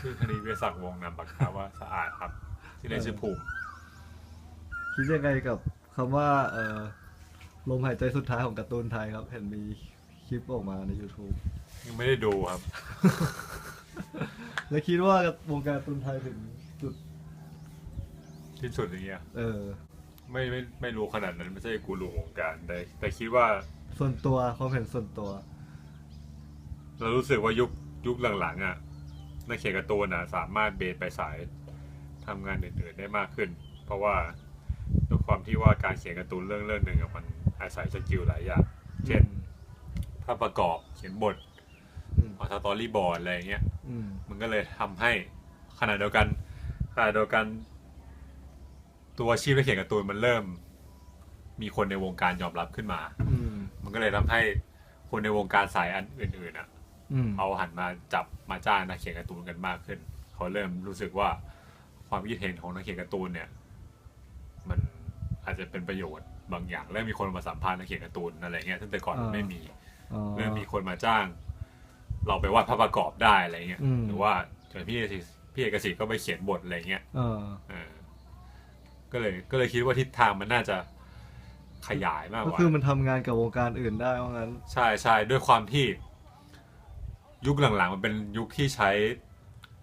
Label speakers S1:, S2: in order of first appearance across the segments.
S1: ชื่อคณีเวียศักดิ์วงศ์นามปากกาว่าสะอาดครับ ที่ได้ชื่อภูมิ
S2: คิดยังไงกับคำว่าเออลมหายใจสุดท้ายของการ์ตูนไทยครับ เห็นมีคลิปออกมาใน YouTube
S1: ยังไม่ได้ดูครับ
S2: แล้วคิดว่าวงการการ์ตูนไทยถึงจุด
S1: ที่สุดอย่างเงี้ย
S2: เออ
S1: ไม่ไม่ไม่รู้ขนาดนั้นไม่ใช่กูรู้วงการแต่แต่คิดว่า
S2: ส่วนตัวความเห็นส่วนตัว
S1: เรารู้สึกว่ายุคยุคหลังๆอะ นักเขียนการ์ตูนอะสามารถเบนไปสายทำงานอื่นๆได้มากขึ้น เพราะว่าด้วยความที่ว่าการเขียนการ์ตูนเรื่องเรื่องหนึ่งอะมันอาศัยสกิลหลายอย่าง เช่นภาพประกอบเขียนบท
S2: อืม
S1: ออสตอรี่บอร์ดอะไรอย่างเงี้ย
S2: อืม
S1: มันก็เลยทำให้ขณะเดียวกันขณะเดียวกัน ตัวอาชีพนักเขียนการ์ตูนมันเริ่ม มีคนในวงการยอมรับขึ้นมา
S2: อืม
S1: มันก็เลยทำให้คนในวงการสายอันอื่นๆอะ
S2: อืม
S1: เอาหันมาจับมาจ้างนักเขียนการ์ตูนกันมากขึ้น เขาเริ่มรู้สึกว่าความคิดเห็นของนักเขียนการ์ตูนเนี่ย มันอาจจะเป็นประโยชน์บางอย่างเริ่มมีคนมาสัมภาษณ์นักเขียนการ์ตูนอะไรเงี้ยซึ่งแต่ก่อนมันไม่มี
S2: อ๋อ
S1: เริ่มมีคนมาจ้าง เราไปวาดภาพประกอบได้อะไรเงี้ย
S2: อืม
S1: หรือว่าจนพี่เอกสิทธิ์พี่เอกสิทธิ์ก็ไปเขียนบทอะไรเงี้ย
S2: เออ
S1: เออก็เลยก็เลยคิดว่าทิศทางมันน่าจะขยายมากก
S2: ก็
S1: ว่า
S2: คือมันทำงานกับวงการอื่นได้ว่างั้น
S1: ใช่ใช่ด้วยความที่ ยุคหลังๆ มันเป็นยุคที่ใช้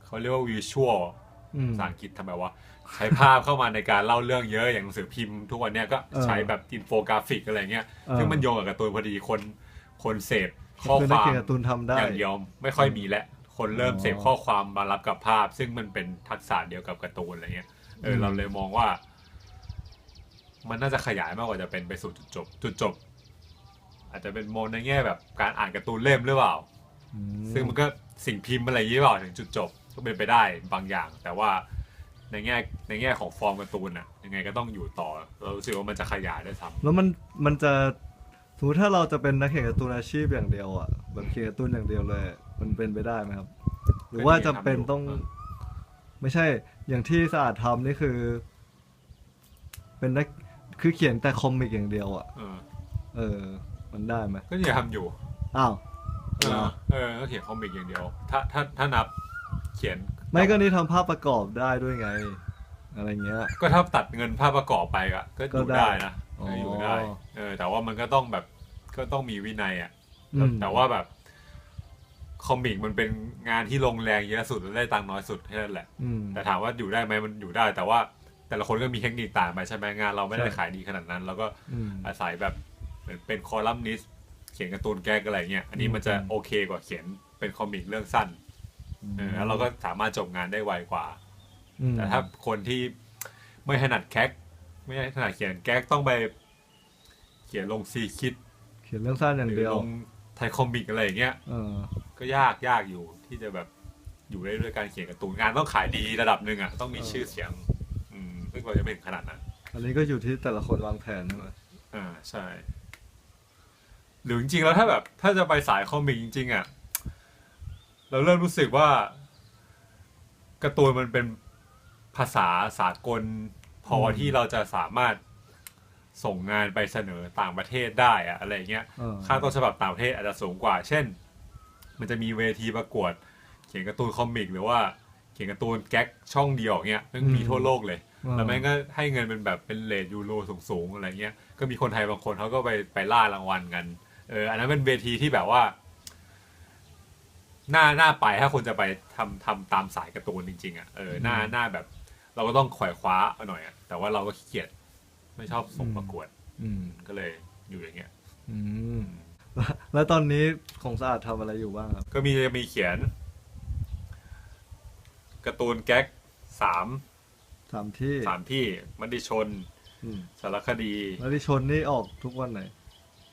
S1: เขาเรียกว่าวิชวล
S2: อืม
S1: ภาษาอังกฤษทำไมวะใช้ภาพเข้ามาในการเล่าเรื่องเยอะอย่างหนังสือพิมพ์ทุกวันเนี้ยก็
S2: เออ
S1: ใช้แบบอินโฟกราฟิกอะไรเงี้ย
S2: เออ
S1: ซึ่งมันโยงกับการ์ตูนพอดีคนคนเสพข้อ
S2: คือ
S1: ค
S2: นัก
S1: วาม
S2: เขียนการ์ตูนทำได้
S1: อย่างเดียวไม่ค่อยมีแล้วคนเริ่ม
S2: อ๋อ
S1: เสพข้อความมารับกับภาพ ซึ่งมันเป็นทักษะเดียวกับการ์ตูนอะไรเงี้ยเอออ
S2: ม
S1: เราเลยมองว่า มันน่าจะขยายมากกว่าจะเป็นไปสู่จุดจบ จุดจบ อาจจะเป็นมองในแง่แบบการอ่านการ์ตูนเล่มหรือเปล่า
S2: อื
S1: ซึ่งมันก็สิ่งพิมพ์อะไรอย่างนี้หรือเปล่าถึงจุดจบก็เป็นไปได้บางอย่าง แต่ว่าในแง่ในแง่ของฟอร์มการ์ตูนอะยังไงก็ต้องอยู่ต่อ เรารู้สึกว่ามันจะขยายได้วยซ้ำ
S2: แล้วมันมันจะสมมติถ้าเราจะเป็นนักเขียนการ์ตูนอาชีพอย่างเดียวอะแบบเขียนการ์ตูนอย่างเดียวเลย มันเป็นไปได้ไหมครับ หรือว่าจำเป็นต้อง ไม่ใช่อย่างที่สะอาดทำนี่คือ เป็นนักคือเขียนแต่คอมิกอย่างเดียวอะ
S1: เออ
S2: เออ มันได้ไหม
S1: ก็ยังทำอยู่
S2: อ้าว
S1: เอ
S2: เหร
S1: อ
S2: อ
S1: เออก็เขียนคอมิกอย่างเดียว ถ้าถ้าถ้านับเขียน
S2: ไม่ก็นี่ทำภาพประกอบได้ด้วยไง อะไรเงี้ย
S1: ก็ถ้าตัดเงินภาพประกอบไปอะก็อยู่
S2: ก็ได้
S1: ได้นะเอออยู่ได้
S2: อ๋อ
S1: เออ แต่ว่ามันก็ต้องแบบก็ต้องมีวินัยอะ
S2: อืม
S1: แต่ว่าแบบ คอมิกมันเป็นงานที่ลงแรงเยอะสุดและได้ตังค์น้อยสุดแค่นั้นแหละ
S2: อืม
S1: แต่ถามว่าอยู่ได้ไหมมันอยู่ได้ แต่ว่าแต่ละคนก็มีเทคนิคต่างไปใช่ไหมงานเราไม่ได้
S2: ใช่
S1: ขายดีขนาดนั้น แล้วก็
S2: อืม
S1: อาศัยแบบเหมือนเป็นคอลัมนิสต์ เขียนการ์ตูนแก๊กอะไรเงี้ยอันนี้มันจะ
S2: อืม
S1: โอเคกว่าเขียนเป็นคอมิกเรื่องสั้นเออแล้วเราก็สามารถจบงานได้ไวกว่า
S2: อืม
S1: แต่ถ้าคนที่ไม่ถนัดแก๊กไม่ถนัดเขียนแก๊กต้องไป เขียนลงซีคิด
S2: เขียนเรื่องสั้นอย่า
S1: ห
S2: ง
S1: รือ
S2: เดียว
S1: ลงไทยคอมิกอะไรอย่างเงี้ย
S2: เออ
S1: ก็ยากยากอยู่ที่จะแบบอยู่ได้ด้วยการเขียนการ์ตูนงานต้องขายดีระดับหนึ่งอะต้องมี
S2: เออ
S1: ชื่อเสียง อืมซึ่งเราจะไม่ถึงขนาดนั้น
S2: อันนี้ก็อยู่ที่แต่ละคนวางแผนใช่ไหม
S1: อ่าใช่ หรือจริงๆแล้วถ้าแบบ ถ้าจะไปสายคอมิกจริงๆอะเราเริ่มรู้สึกว่าการ์ตูนมันเป็นภาษาสากล พอที่เราจะสามารถส่งงานไปเสนอต่างประเทศได้อะอะไรเงี้ย
S2: เออ
S1: ค่าต้นฉบับต่างประเทศอาจจะสูงกว่า เช่น มันจะมีเวทีประกวด เขียนการ์ตูนคอมิกหรือว่าเขียนการ์ตูนแก๊กช่องเดียวเงี้ยซึ่งมีทั่วโลกเลย
S2: เออ
S1: แล้วแม่งก็ให้เงินเป็นแบบเป็นเลทยูโรสูงๆอะไรเงี้ยก็มีคนไทยบางคนเขาก็ไปไปล่ารางวัลกัน เอออันนั้นเป็นเวทีที่แบบว่าน่าน่าไปถ้าคนจะไปทำทำตามสายการ์ตูนจริง ๆอะเออหน้าหน้าแบบ เราก็ต้องขวายคว้าหน่อยอะแต่ว่าเราก็ขี้เกียจไม่ชอบส่งประกวด
S2: อืม
S1: ก็เลยอยู่อย่างเงี้ย
S2: อืมแล้วตอนนี้ของสะอาดทำอะไรอยู่บ้างครับ
S1: ก็มีจะมีเขียนการ์ตูนแก๊กสาม
S2: สามที่
S1: สามที่มติชน
S2: อืม
S1: สารคดี
S2: แล้วที่ชนนี่ออกทุกวันไหน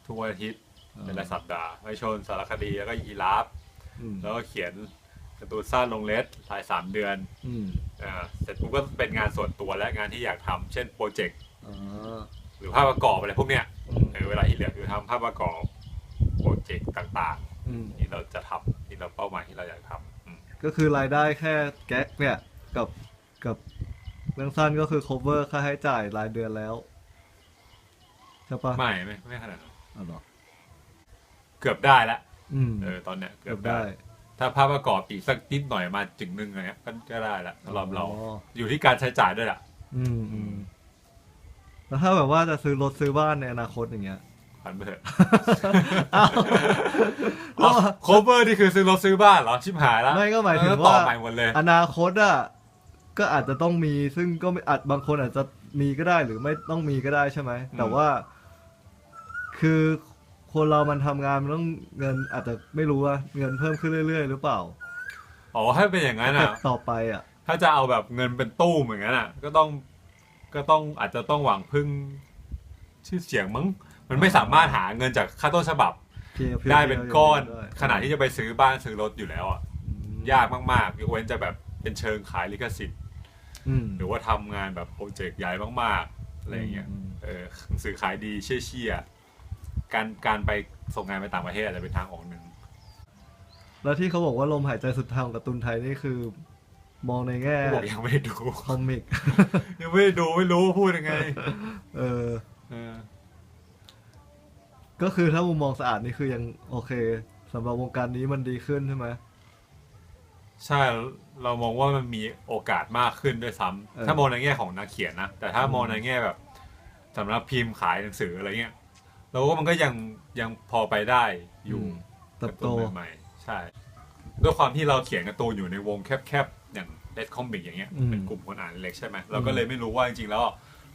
S1: ทุกวันอาทิตย์
S2: อ๋อ
S1: เป็นรายสัปดาห์มติชนสารคดีแล้วก็ยีราฟ
S2: อืม
S1: แล้วก็เขียนการ์ตูนสั้นลงเลสรายสามเดือน
S2: อืม
S1: อ่าเสร็จปุ๊บก็เป็นงานส่วนตัวและงานที่อยากทำเช่นโปรเจกต์
S2: อ๋อ
S1: หรือภาพประกอบอะไรพวกเนี้ย
S2: อืม
S1: เออเวลาที่เหลือคือทำภาพประกอบโปรเจกต์ต่าง
S2: อืม
S1: ๆที่เราจะทำที่เราเป้าหมายที่เราอยากทำอืม
S2: ก็คือรายได้แค่แก๊กเนี่ยกับกับเรื่องสั้นก็คือ cover ค่าใช้จ่ายรายเดือนแล้วใช่ปะ
S1: ไม่ไม่ไม่ขนาดนั้น
S2: อ๋อ เหรอ
S1: เกือบได้ละ
S2: อืม
S1: เออตอนเนี้ยเกื
S2: เกื
S1: อ
S2: อ
S1: บบได้
S2: ได้
S1: ถ้าภาพประกอบอีกสักนิดหน่อยมาจึงหนึ่งอะไรเงี้ยก็ก็ได้ละสำหรับเราอยู่ที่การใช้จ่ายด้วยล่ะ
S2: อืมอืมแล้วถ้าแบบว่าจะซื้อรถซื้อบ้านในอนาคตอย่างเงี้ย
S1: พันไปเถอะ
S2: อ้าว
S1: อ๋อโคเวอร์นี่คือซื้อรถซื้อบ้านเหรอชิบหายแล้ว
S2: ไม่ก็หมายถึง
S1: เออต่อ
S2: ว่า
S1: ใหม่หมดเลย
S2: อนาคตอะก็อาจจะต้องมีซึ่งก็ไม่อาจบางคนอาจจะมีก็ได้หรือไม่ต้องมีก็ได้ใช่ไหม แต่ว่า คือ คนเรามันทำงานมันต้องเงินอาจจะไม่รู้ว่าเงินเพิ่มขึ้นเรื่อย ๆ หรือเปล่า
S1: อ๋อถ้าเป็นอย่างนั้น
S2: แต่
S1: อะ
S2: ต่อไปอะ
S1: ถ้าจะเอาแบบเงินเป็นตู้เหมือนกันอะ ก็ต้องก็ต้องอาจจะต้องหวังพึ่งชื่อเสียงมั้งมันไม่สามารถหาเงินจากค่าต้นฉบับ
S2: เพียงพียง
S1: ได้เป็นก้อน
S2: ด้วย
S1: ขนาดที่จะไปซื้อบ้านซื้อรถอยู่แล้วอะ
S2: อืม
S1: ยากมากๆยกเว้นจะแบบเป็นเชิงขายลิขสิทธิ์
S2: อืม
S1: หรือว่าทำงานแบบโปรเจกต์ใหญ่มากๆอะไรอย่างเงี้ย
S2: อืม
S1: เออหนังสือขายดีเชี่ยๆ การการไปส่งงานไปต่างประเทศอาจจะเป็นทางออกหนึ่ง
S2: แล้วที่เขาบอกว่าลมหายใจสุดท้ายของการ์ตูนไทยนี่คือ มองในแง่
S1: บอกยังไม่ได้ดู
S2: คอมิก
S1: ยังไม่ได้ดูไม่รู้พูดยังไง
S2: เออ
S1: เออ
S2: ก็คือถ้ามุมมองสะอาดนี่คือยังโอเคสำหรับวงการนี้มันดีขึ้นใช่ไหม
S1: ใช่เรามองว่ามันมีโอกาสมากขึ้นด้วยซ้ำ
S2: เออ
S1: ถ้ามองในแง่ของนักเขียนนะ แต่ถ้ามองในแง่แบบสำนักพิมพ์ขายหนังสืออะไรเงี้ย เราว่ามันก็ยังยังพอไปได้อยู่
S2: มเติบโต
S1: การ์นใหม่ๆใช่ ด้วยความที่เราเขียนการ์ตูนอยู่ในวงแคบๆอย่างเด c คอมิกอย่างเงี้ย
S2: อืม
S1: เป็นกลุ่มคนอ่านเล็กใช่ไหมเราก็เลยไม่รู้ว่าจริงๆแล้ว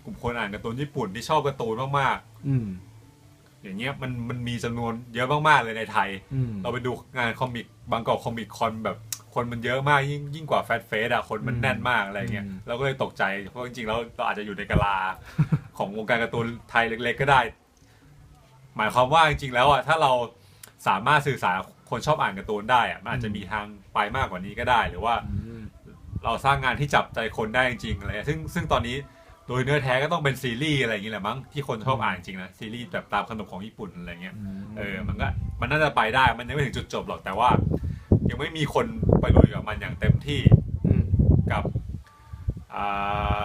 S1: กลุ่มคนอ่านการ์ตูนญี่ปุ่นที่ชอบการ์ตูนมาก
S2: อืม
S1: ๆอย่างเงี้ยมันมันมีจำนวนเยอะมากๆเลยในไทย
S2: อืม
S1: เราไปดูงานคอมิกบางกอกคอมิกคอนแบบคนมันเยอะมากยิ่งยิ่งกว่าแฟตเฟสอะคนมัน
S2: อืม
S1: แน่นมากอะไรเงี้ย
S2: อืม
S1: เราก็เลยตกใจเพราะจริงๆแล้วเราอาจจะอยู่ในกะลาของวงการการ์ตูนไทยเล็ก ๆ ก็ได้ หมายความว่าจริงๆแล้วอะถ้าเราสามารถสื่อสารคนชอบอ่านการ์ตูนได้อะมันอาจจะมีทางไปมากกว่านี้ก็ได้ หรือว่า
S2: อืม
S1: เราสร้างงานที่จับใจคนได้จริงๆอะไรเงี้ยซึ่งซึ่งตอนนี้โดยเนื้อแท้ก็ต้องเป็นซีรีส์อะไรอย่างเงี้ยแหละมั้งที่คนชอบอ่านจริงนะซีรีส์แบบตามขนบของญี่ปุ่นอะไรเงี้ยเออมันก็มันน่าจะไปได้มันยังไม่ถึงจุดจบหรอกแต่ว่า ยังไม่มีคนไปลุยกับมันอย่างเต็มที่
S2: อืม
S1: กับอ่า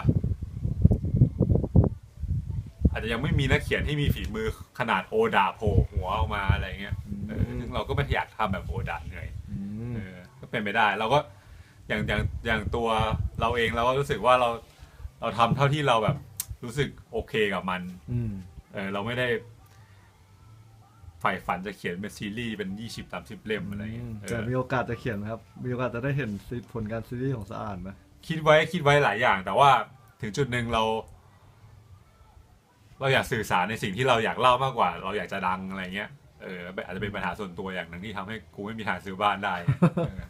S1: อาจจะยังไม่มีนักเขียนที่มีฝีมือขนาดโอดาโผล่หัวออกมาอะไรเงี้ยเออซึ่งเราก็ไม่ได้อยากทำแบบโอดาเหนื่อย
S2: อืม
S1: เออก็เป็นไปได้เราก็อย่างอย่างอย่างตัวเราเองเราก็รู้สึกว่าเราเราทำเท่าที่เราแบบรู้สึกโอเคกับมัน
S2: อืม
S1: เออเราไม่ได้ใฝ่ฝันจะเขียนเป็นซีรีส์เป็นยี่สิบสามสิบเล่มอะไรอย่างเงี้ยเอ
S2: แต่
S1: อ
S2: มีโอกาสจะเขียนไหมครับ มีโอกาสจะได้เห็นซีผลการซีรีส์ของสะอาดไหม
S1: คิดไว้คิดไว้หลายอย่าง แต่ว่าถึงจุดหนึ่งเรา เราอยากสื่อสารในสิ่งที่เราอยากเล่ามากกว่า เราอยากจะดังอะไรเงี้ยเอออาจจะเป็นปัญหาส่วนตัวอย่างหนึ่งที่ทำให้กูไม่มีทางซื้อบ้านได้เออ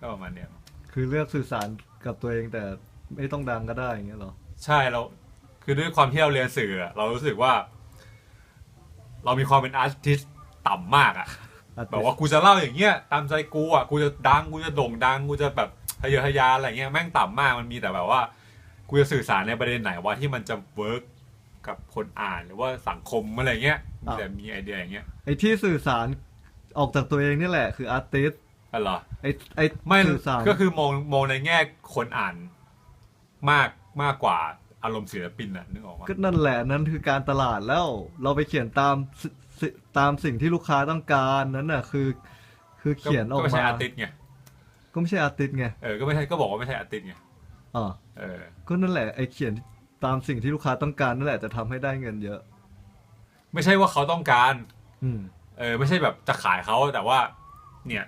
S1: ก็ประมาณเนี้ย
S2: คือเลือกสื่อสารกับตัวเองแต่ไม่ต้องดังก็ได้อย่างเงี้ยเหรอ
S1: ใช่เราคือด้วยความที่เราเรียนสื่ออะเรารู้สึกว่า เรามีความเป็นอาร์ติสต่ำมากอะแบบว่ากูจะเล่าอย่างเงี้ยตามใจกูอะกูจะดังกูจะโด่งดังกูจะแบบทะเยอทะยานอะไรเงี้ยแม่งต่ำมากมันมีแต่แบบว่ากูจะสื่อสารในประเด็นไหนว่าที่มันจะเวิร์ก กับคนอ่านหรือว่าสังคมอะไรเงี้ยมีแต่มีไอเดียอย่างเงี้ย
S2: ไอ้ที่สื่อสารออกจากตัวเองนี่แหละ คืออาร์ติส
S1: อ๋อเหรอ
S2: ไอ้ไอ้
S1: ไม่
S2: สื่อสาร
S1: ก็คือมองมองในแง่คนอ่านมากมากกว่าอารมณ์ศิลปินน่ะนึกออกไหม
S2: ก็นั่นแหละนั่นคือการตลาดแล้ว เราไปเขียนตามสิสิตามสิ่งที่ลูกค้าต้องการนั้นน่ะคือ คือเขียนออก
S1: ก็ไม่ใช่
S2: มา
S1: อาร์ติสไง
S2: ก็ไม่ใช่อาร์ติสไง
S1: เออก็ไม่ใช่ก็บอกว่าไม่ใช่อาร์ติสไง
S2: อ๋อ
S1: เออ
S2: ก็นั่นแหละไอ้เขียน ตามสิ่งที่ลูกค้าต้องการนั่นแหละจะทำให้ได้เงินเยอะ
S1: ไม่ใช่ว่าเขาต้องการ
S2: อืม
S1: เออ ไม่ใช่แบบจะขายเขาแต่ว่า เนี่ย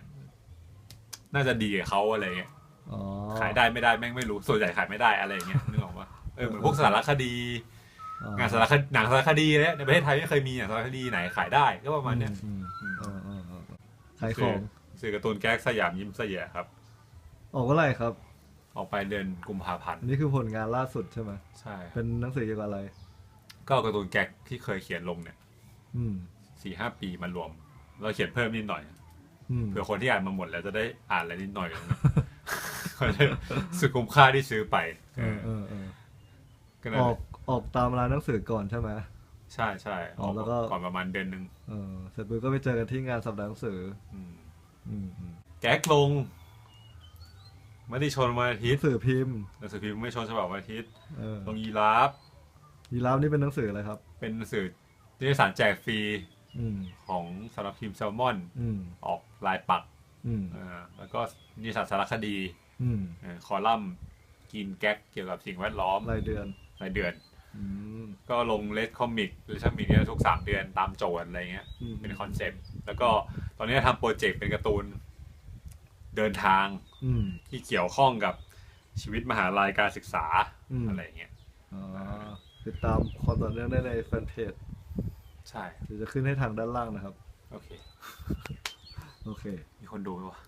S1: น่าจะดีกับเขาอะไรเงี้ย
S2: อ๋อ
S1: ขายได้ไม่ได้แม่งไม่รู้ส่วนใหญ่ขายไม่ได้อะไรอย่างเงี้ยนึกออกปะเออเหมือนพวกสารคดี
S2: อ๋องา
S1: นสารคดีหนังสารคดีเนี่ยในประเทศไทยไม่เคยมีหนังสารคดีไหนขายได้ก็ประมาณเนี้ย
S2: อืม
S1: อืม
S2: อืมเออเออเออขายของ
S1: สื่อการ์ตูนแก๊กสยามยิ้มเสยครับ
S2: ออกเมื่อไหร่ครับ
S1: ออกไปเดือนกุมภาพันธ์
S2: อันนี้คือผลงานล่าสุดใช่ไหม
S1: ใช่
S2: เป็นหนังสือเกี่ยวกับอะไร
S1: ก็การ์ตูนแก๊กที่เคยเขียนลงเนี่ย
S2: อืม
S1: สี่ห้าปีมารวม เราเขียนเพิ่มนิดหน่อย
S2: อืม
S1: เผื่อคนที่อ่านมาหมดแล้วจะได้อ่านอะไรนิดหน่อย เขาจะสึกคุ้มค่าที่ซื้อไป
S2: เออเออเออ
S1: ก็นั่
S2: อน
S1: แห
S2: อ
S1: ละ
S2: กออกตามร้านหนังสือก่อนใช่ไหม
S1: ใช่ใช่
S2: อ๋อแล้วก็
S1: ก่อนประมาณเดือนหนึ่ง
S2: เออเสร็จปุ๊บก็ไปเจอกันที่งานสัปดาห์หนังสือ
S1: อืม
S2: อืมอืม
S1: แก๊กลงไม่ได้ชนวันอา
S2: ห
S1: ทิต
S2: นั
S1: ย์
S2: งสือพิมพ์
S1: หนังสือพิมพ์ไม่ชนฉบับวันอาทิตย์
S2: เออ
S1: ลงยีราฟ
S2: ยีราฟนี่เป็นหนังสืออะไรครับ
S1: เป็นหนังสือนิตยสารแจกฟรี
S2: อืม
S1: ของสำนักพิมพ์แซลมอน
S2: อืม
S1: ออกลายปัก
S2: อืม
S1: เออแล้วก็นิสสารสารคดี
S2: อืม
S1: เออคอลัมน์กินแก๊กเกี่ยวกับสิ่งแวดล้อม
S2: รายเดือน
S1: รายเดือน
S2: อืม
S1: ก็ลงเลสคอมิกเลสคอมิกเนี่ยทุกสามเดือนตามโจทย์อะไรเงี้ย
S2: อืม
S1: เป็นคอนเซปต์ แล้วก็ตอนนี้ทำโปรเจกต์เป็นการ์ตูน เดินทาง
S2: อืม
S1: ที่เกี่ยวข้องกับชีวิตมหาลัยการศึกษา
S2: อืม
S1: อะไรเงี้ย
S2: อ๋อติดตามความต่อเนื่องได้ในแฟนเพจ
S1: ใช่
S2: เดี๋ยวจะขึ้นให้ทางด้านล่างนะครับ
S1: โอเค
S2: โอเค
S1: มีคนดูไหมวะ